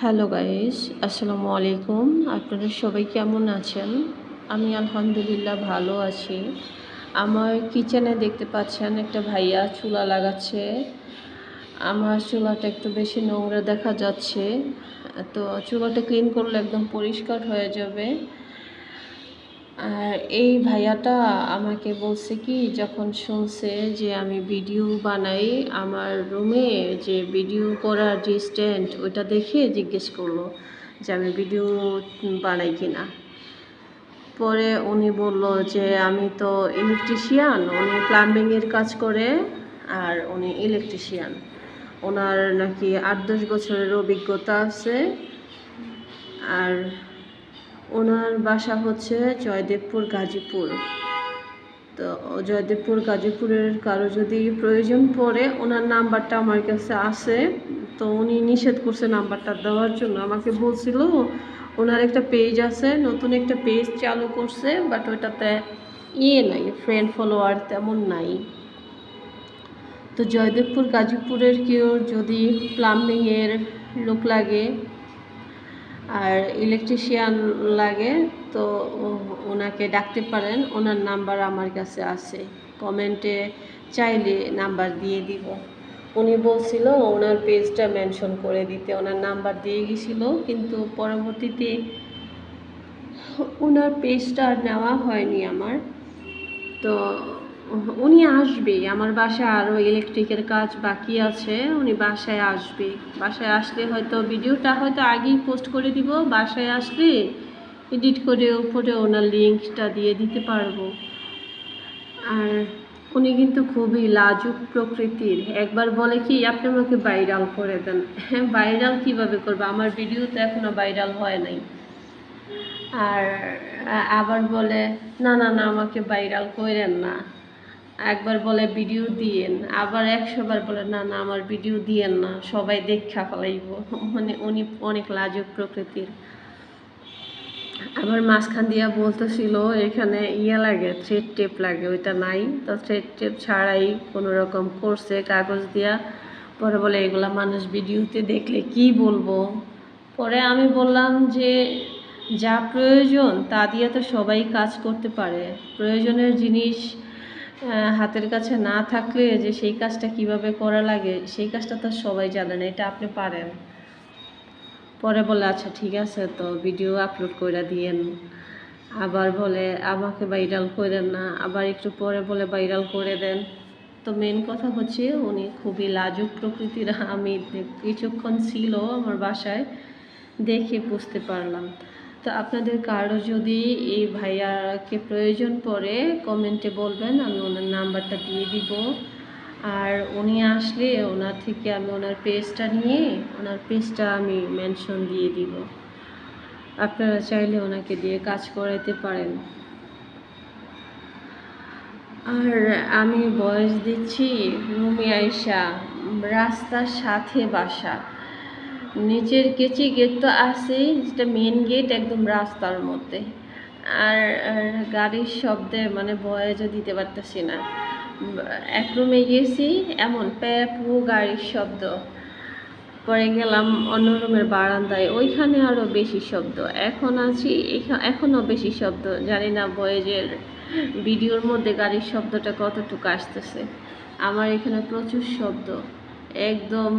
Hello guys, আসসালামু আলাইকুম। আপনারা সবাই কেমন আছেন? আমি আলহামদুলিল্লাহ ভালো আছি। আমার কিচেনে দেখতে পাচ্ছেন একটা ভাইয়া চুলা লাগাচ্ছে। আমার চুলাটা একটু বেশি নোংরা দেখা যাচ্ছে। তো চুলাটা ক্লিন করলে একদম পরিষ্কার হয়ে যাবে। আর এই ভাইয়াটা আমাকে বলছে কি, যখন শুনছে যে আমি ভিডিও বানাই, আমার রুমে যে ভিডিও করার যে স্ট্যান্ড ওইটা দেখে জিজ্ঞেস করল যে আমি ভিডিও বানাই কিনা। পরে উনি বলল যে আমি তো ইলেকট্রিশিয়ান উনি প্লাম্বিংয়ের কাজ করে আর উনি ইলেকট্রিশিয়ান ওনার নাকি আট দশ বছরের অভিজ্ঞতা আছে। আর ওনার বাসা হচ্ছে জয়দেবপুর, গাজীপুর। তো জয়দেবপুর, গাজীপুরের কারও যদি প্রয়োজন পড়ে, ওনার নাম্বারটা আমার কাছে আছে। তো উনি নিষেধ করছে নাম্বারটা দেওয়ার জন্য। আমাকে বলছিল, ওনার একটা পেজ আছে, নতুন একটা পেজ চালু করছে বাট ওইটাতে ইয়ে নাই ফ্রেন্ড ফলোয়ার তেমন নাই। তো জয়দেবপুর, গাজীপুরের কেউ যদি প্লাম্বিংয়ের লোক লাগে আর ইলেকট্রিশিয়ান লাগে, তো ওনাকে ডাকতে পারেন, ওনার নাম্বার আমার কাছে আছে। কমেন্টে চাইলে নাম্বার দিয়ে দিব। উনি বলছিল ওনার পেজটা মেনশন করে দিতে, ওনার নাম্বার দিয়ে গেছিল, কিন্তু পরবর্তীতে ওনার পেজটা নেওয়া হয়নি আমার। তো উনি আসবে আমার বাসায় আরও ইলেকট্রিকের কাজ বাকি আছে, উনি বাসায় আসবে বাসায় আসলে হয়তো ভিডিওটা হয়তো আগেই পোস্ট করে দিব, বাসায় আসলে এডিট করে উপরে ওনার লিঙ্কটা দিয়ে দিতে পারব। আর উনি কিন্তু খুবই লাজুক প্রকৃতির। একবার বলে কি, আপনি আমাকে ভাইরাল করে দেন। হ্যাঁ ভাইরাল কীভাবে করবে? আমার ভিডিও তো এখনও ভাইরাল হয় নাই। আর আবার বলে, না না না, আমাকে ভাইরাল করেন না। একবার বলে ভিডিও দিয়েন, আবার একশোবার বলে, না না, আমার ভিডিও দিয়েন না, সবাই দেখা ফেলাইব। মানে উনি অনেক লাজুক প্রকৃতির। আবার মাঝখান দিয়া বলতেছিল, এখানে ইয়ে লাগে থ্রেড টেপ লাগে, ওইটা নাই। তো থ্রেড টেপ ছাড়াই কোনো রকম করছে কাগজ দিয়া পরে বলে, এগুলা মানুষ ভিডিওতে দেখলে কি বলব? পরে আমি বললাম যে, যা প্রয়োজন, তা দিয়ে তো সবাই কাজ করতে পারে। প্রয়োজনের জিনিস হাতের কাছে না থাকলে যে সেই কাজটা কীভাবে করা লাগে, সেই কাজটা তো সবাই জানেন এটা আপনি পারেন। পরে বলে আচ্ছা ঠিক আছে, তো ভিডিও আপলোড করে দিয়েন। আবার বলে, আমাকে ভাইরাল করেন না। আবার একটু পরে বলে ভাইরাল করে দেন। তো মেন কথা হচ্ছে, উনি খুবই লাজুক প্রকৃতির। আমি কিছুক্ষণ ছিল আমার বাসায়, দেখে বুঝতে পারলাম। তো আপনাদের কারও যদি এই ভাইয়াকে প্রয়োজন পড়ে, কমেন্টে বলবেন, আমি ওনার নাম্বারটা দিয়ে দিব। আর উনি আসলে ওনার থেকে আমি ওনার পেজটা নিয়ে, ওনার পেজটা আমি মেনশন দিয়ে দিব। আপনারা চাইলে ওনাকে দিয়ে কাজ করাইতে পারেন। আর আমি বয়স দিচ্ছি, রুমি আয়সা রাস্তার সাথে বাসা। নিচের কেচি গেট তো আছেই, যেটা মেন গেট একদম রাস্তার মধ্যে। আর গাড়ির শব্দে মানে ভয়েজও দিতে পারতেছি না। এক রুমে গেছি, এমন প্যাপু গাড়ির শব্দ। পরে গেলাম অন্য রুমের বারান্দায়, ওইখানে আরও বেশি শব্দ। এখন আছি এখনও বেশি শব্দ। জানি না বয়েজের ভিডিওর মধ্যে গাড়ির শব্দটা কতটুকু আসতেছে। আমার এখানে প্রচুর শব্দ। একদম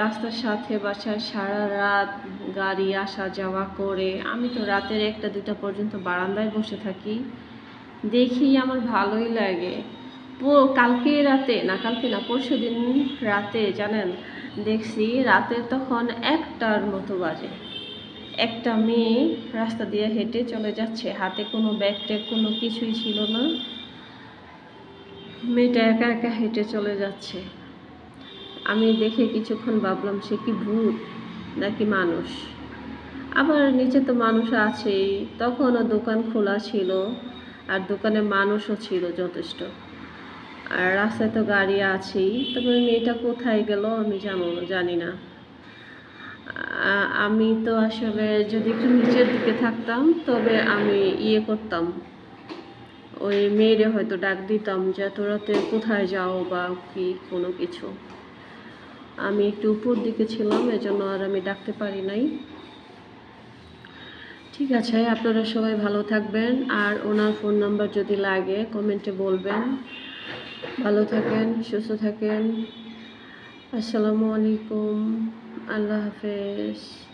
রাস্তার সাথে বাসায় সারা রাত গাড়ি আসা যাওয়া করে, আমি তো রাতের একটা দুটা পর্যন্ত বারান্দায় বসে থাকি। দেখি আমার ভালোই লাগে। কালকে রাতে, না কালকে না, পরশু দিন রাতে, জানেন, দেখছি রাতে তখন একটার মতো বাজে। একটা মেয়ে রাস্তা দিয়ে হেঁটে চলে যাচ্ছে, হাতে কোনো ব্যাগ ট্যাগ কোনো কিছুই ছিল না। মেয়েটা একা একা হেঁটে চলে যাচ্ছে। আমি দেখে কিছুক্ষণ ভাবলাম, সে কি ভূত নাকি মানুষ? আবার নিচে তো মানুষ আছেই, তখনও দোকান খোলা ছিল আর দোকানে মানুষও ছিল যথেষ্ট। আর রাস্তায় তো গাড়ি আছেই, তবে মেয়েটা কোথায় গেল আমি জানো, জানি না। আমি তো আসলে যদি একটু নিচের দিকে থাকতাম, তবে আমি ইয়ে করতাম। ওই মেয়েরে হয়তো ডাক দিতাম যে, তোরা তো কোথায় যাও বা কি, কোনো কিছু? আমি একটু উপর দিকে ছিলাম, এজন্য আর আমি ডাকতে পারি নাই। ঠিক আছে, আপনারা সবাই ভালো থাকবেন। আর ওনার ফোন নাম্বার যদি লাগে, কমেন্টে বলবেন। ভালো থাকেন, সুস্থ থাকেন। আসসালামু আলাইকুম। আল্লাহ হাফেজ।